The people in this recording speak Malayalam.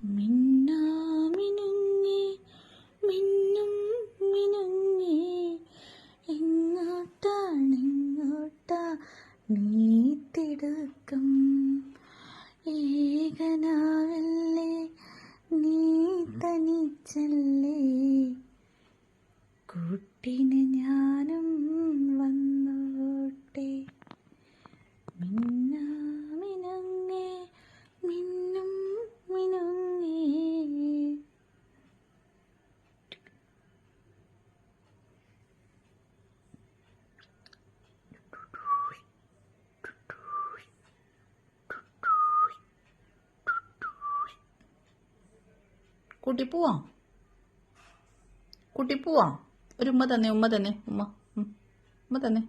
മിന്നും മിനുങ്ങി നീ തനിച്ചല്ലേ ഞാനും വന്നോട്ടെ മിന്നാമിനുങ്ങി മിന്നും മിനുങ്ങി കുട്ടി പോവാം. കുട്ടി പോവാം. ഒരു ഉമ്മ തന്നെ ഉമ്മ തന്നെ ഉമ്മ. ഉമ്മ തന്നെ.